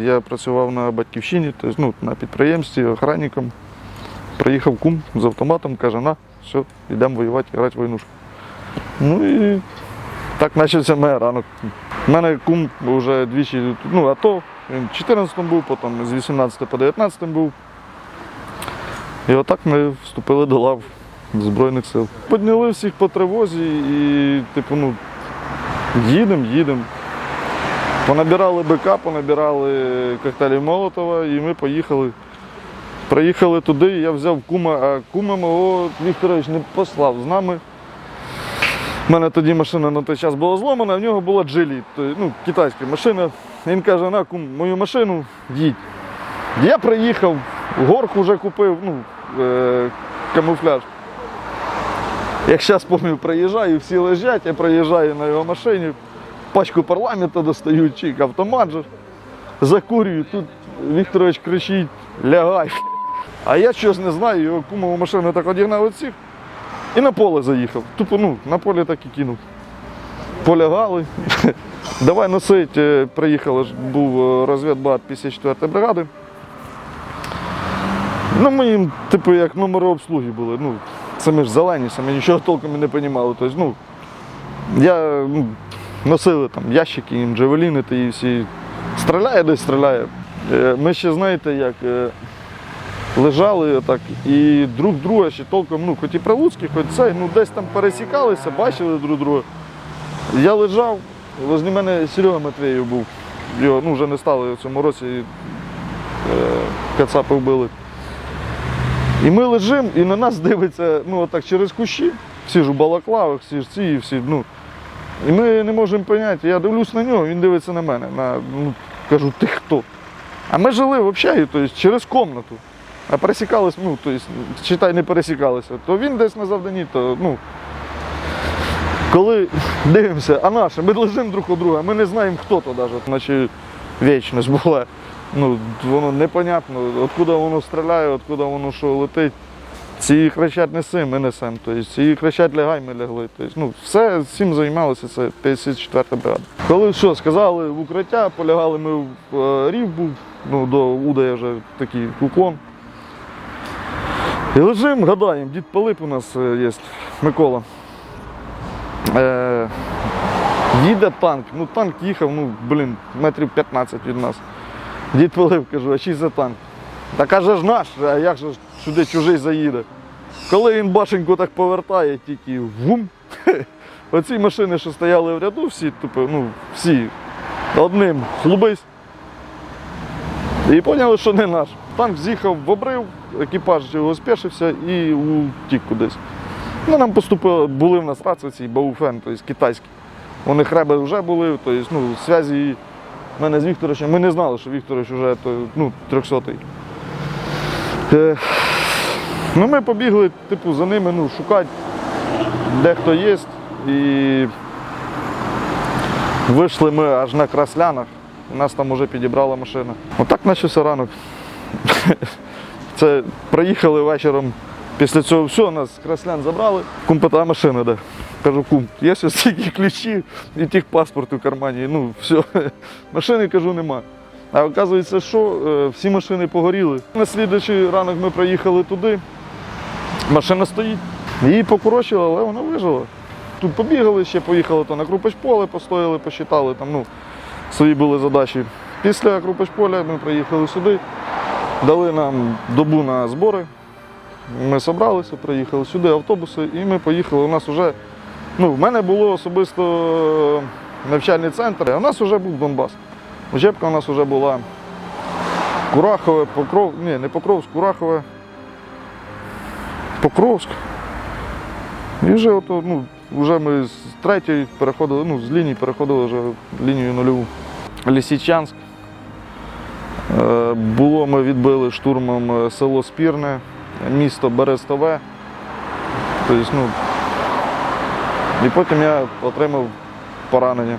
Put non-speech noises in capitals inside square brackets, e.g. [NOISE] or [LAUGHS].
Я працював на батьківщині, тобто, ну, на підприємстві, охранником. Приїхав кум з автоматом, каже, на, все, йдемо воювати, грати войнушку. Ну і так почався мій ранок. У мене кум вже двічі, ну, АТО, він 14-му був, потім з 18 по 19 був. І отак ми вступили до лав Збройних сил. Підняли всіх по тривозі і, типу, ну, їдемо, їдемо. Понабирали БК, понабирали коктейлів Молотова і ми поїхали. Приїхали туди, і я взяв кума, а кума мого Вікторович не послав з нами. У мене тоді машина на той час була зломана, а в нього була джилі, ну, китайська машина. Він каже, на кум, мою машину їдь. Я приїхав, горку вже купив, ну, е, камуфляж. Як зараз пам'ятаю, приїжджаю, всі лежать, я приїжджаю на його машині, пачку парламенту достаю, чик, автомат же, закурюю, тут Вікторович кричить, лягай. А я щось не знаю, його кумову машину так одігнав всіх і на поле заїхав. Тупо ну, на полі так і кинув. Полягали. [LAUGHS] Давай носить, е, приїхали, був е, розвідбат 54-ї бригади. Ну, ми їм, типу, як номери обслуги були. Ну, самі ж зелені, самі нічого толком не розуміли. Тобто, ну, я ну, носили там ящики, джавеліни, та і всі стріляє, десь стріляє. Е, Ми ще знаєте, як е, лежали отак, і друг друга ще толком, ну, хоч і прилуцькі, хоч цей, ну десь там пересікалися, бачили друг друга. Я лежав, возле мене Серега Матвєєв був. Його ну, вже не стало в цьому році. Е, кацапи вбили. І ми лежимо, і на нас дивиться ну, отак через кущі, всі ж у балаклавах, всі ж ці, всі. Ну, і ми не можемо поняти. Я дивлюсь на нього, він дивиться на мене. На, ну, кажу, ти хто? А ми жили в общагі, тобто через комнату. А пересікались, ну, тобто, читай, не пересікалися. То він десь на завданні, то ну. Коли [LAUGHS] дивимося, а наше, ми лежимо друг у друга, ми не знаємо, хто то навіть, наче вічність була. Ну, воно непонятно, откуда воно стріляє, откуда воно що летить. Ці кричать неси, ми несемо. Тобто, ці кричать лягай, ми лягли. Тобто, ну, все цим займалося, це 54 бригада. Коли що, сказали в укриття, полягали ми в е, рів був, ну, до Удая вже такий уклон. І лежимо, гадаємо, дід Пилип у нас е, є, Микола. Е, їде танк. Ну танк їхав, ну, блін, метрів 15 від нас. Дід Пилип, кажу, а чий за танк? Та каже ж наш, а як же ж сюди чужий заїде? Коли він башеньку так повертає, тільки вум. [LAUGHS] Оці машини, що стояли в ряду, всі, тупо, ну, всі одним хлубись. І поняли, що не наш. Танк з'їхав в обрив, екіпаж його спешився і утік кудись. Ну, нам поступили, були в нас рації ці Бауфен, тобто китайські. У них реби вже були, тобто, ну, зв'язі в мене з Вікторовичем. Ми не знали, що Вікторович вже ну, 300-й. Ну, ми побігли, типу, за ними ну, шукати, де хто є. І вийшли ми аж на Краслянах. Нас там вже підібрала машина. Отак почався ранок. Це приїхали вечором. Після цього всього нас з краслян забрали. Кум питає, машина де? Кажу, кум, є ось тільки ключі і тих паспорт у кармані. Ну, все. Машини кажу, нема. А оказується, що е, всі машини погоріли. На слідуючий ранок ми приїхали туди. Машина стоїть. Її покорочили, але вона вижила. Тут побігали, ще поїхали то на Крупочполе, постояли, посчитали, там, ну, свої були задачі. Після Крупочполя ми приїхали сюди, дали нам добу на збори. Ми зібралися, приїхали сюди, автобуси, і ми поїхали. У нас вже, ну, в мене було особисто навчальний центр, а у нас вже був Донбас. Учебка у нас вже була Курахове, Покров, ні, не Покровськ, Курахове, Покровськ. І вже, ото, ну, вже ми з третьої переходили, ну, з лінії переходили вже лінію нульову. Лісічанськ. Е, Було, ми відбили штурмом е, село Спірне, місто Берестове. Тобто, ну, і потім я отримав поранення.